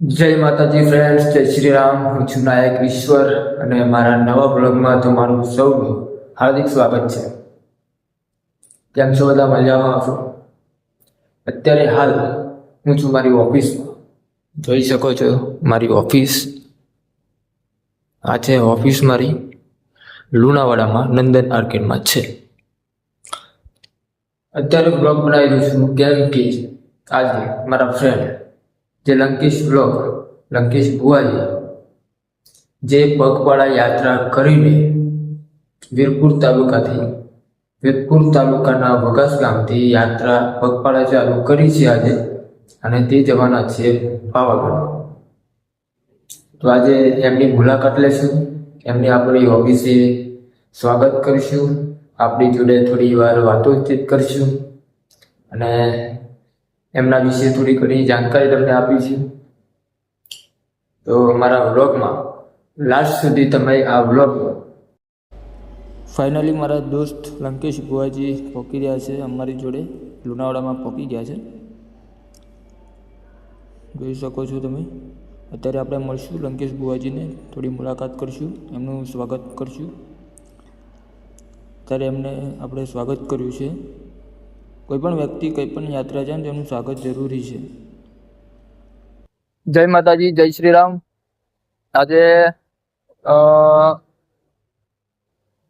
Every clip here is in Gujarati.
જય માતાજી ફ્રેન્ડ્સ જય શ્રી રામ. હું છું નાયક ઈશ્વર અને મારા નવા બ્લોગમાં તમારું સૌનું હાર્દિક સ્વાગત છે. કેમ છો બધા? મજામાં છો અત્યારે હાલ હું છું મારી ઓફિસમાં. જોઈ શકો છો મારી ઓફિસ. આ છે ઓફિસ મારી લુણાવાડામાં, નંદન આર્કેડમાં છે. અત્યારે બ્લોગ બનાવી રહ્યો છું. કેમ કે આજે મારા ફ્રેન્ડ જે લંકેશ બ્લોક, લંકેશ ભુવાજી જે પગપાળા યાત્રા કરીને વીરપુર તાલુકાથી, વીરપુર તાલુકાના વગાસ ગામથી યાત્રા પગપાળા ચાલુ કરી છે આજે અને તે જવાના છે પાવાગઢ. તો આજે એમની મુલાકાત લેશું. એમની આપણી ઓફિસે સ્વાગત કરીશું. આપણી જોડે થોડી વાર વાતોચીત કરીશું. અને એમના વિશે થોડી ઘણી જાણકારી તમને આપી છે. તો મારા વ્લોગમાં લાસ્ટ સુધી તમે આ વ્લોગ ફાઇનલી મારા દોસ્ત લંકેશ ગુવાજી પહોંચી રહ્યા છે અમારી જોડે. લુણાવાડામાં પહોંચી ગયા છે. જોઈ શકો છો તમે. અત્યારે આપણે મળશું લંકેશ બુવાજીને થોડી મુલાકાત કરીશું. એમનું સ્વાગત કરીશું. ત્યારે એમને આપણે સ્વાગત કર્યું છે. કોઈ પણ વ્યક્તિ કંઈ પણ યાત્રા જાય ને તેનું સ્વાગત જરૂરી છે. જય માતાજી, જય શ્રી રામ. આજે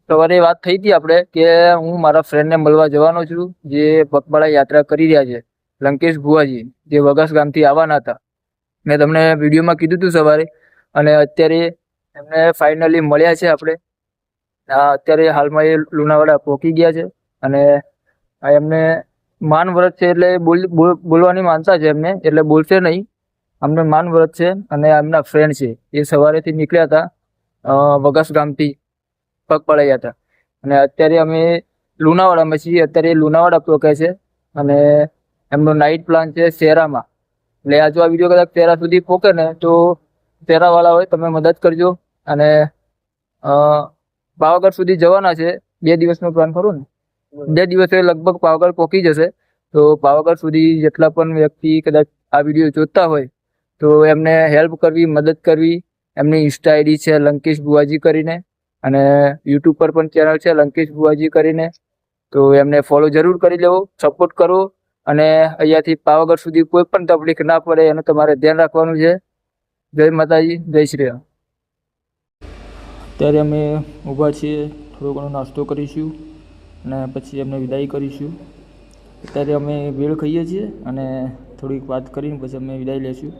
સવારે વાત થઈ હતી આપણે કે હું મારા ફ્રેન્ડને મળવા જવાનો છું, જે પગપાળા યાત્રા કરી રહ્યા છે, લંકેશ ભુવાજી, જે વગાસ ગામથી આવવાના હતા. મેં તમને વિડીયોમાં કીધું હતું સવારે, અને અત્યારે એમને ફાઇનલી મળ્યા છે આપણે. અત્યારે હાલમાં એ લુણાવાડા પહોંચી ગયા છે, અને એમને માન વ્રત છે એટલે બોલ, બોલ- બોલવાની માનતા છે એમને, એટલે બોલશે નહીં. અમને માન વ્રત છે અને એમના ફ્રેન્ડ છે. એ સવારેથી નીકળ્યા હતા વગસ ગામથી પડાયા હતા. અને અત્યારે અમે લુણાવાડામાં છીએ. અત્યારે લુણાવાડા પહોંચે છે અને એમનો નાઇટ પ્લાન છે શેરામાં. એટલે આ જો આ વીડિયો કદાચ શેરા સુધી પહોંચે ને, તો શેરાવાળા હોય, તમે મદદ કરજો. અને પાવાગઢ સુધી જવાના છે. બે દિવસનો પ્લાન ખરું ને? બે દિવસે લગભગ પાવાગઢ પહોંચી જશે. તો પાવાગઢ સુધી જેટલા પણ વ્યક્તિ કદાચ આ વીડિયો જોતા હોય, તો એમને હેલ્પ કરવી, મદદ કરવી. એમની ઇન્સ્ટા આઈડી છે લંકેશ બુવાજી કરીને અને યુટ્યુબ પર પણ ચેનલ છે લંકેશ બુવાજી કરીને. તો એમને ફોલો જરૂર કરી લેવો સપોર્ટ કરો અને અહીંયાથી પાવાગઢ સુધી કોઈ પણ તકલીફ ના પડે એનું તમારે ધ્યાન રાખવાનું છે. જય માતાજી, જય શ્રી રામ. ત્યારે અમે ઊભા છીએ, થોડો ઘણો નાસ્તો કરીશું. અને પછી એમને વિદાય કરીશું. અત્યારે અમે વેળ ખાઈએ છીએ અને થોડીક વાત કરીને પછી અમે વિદાય લઈશું.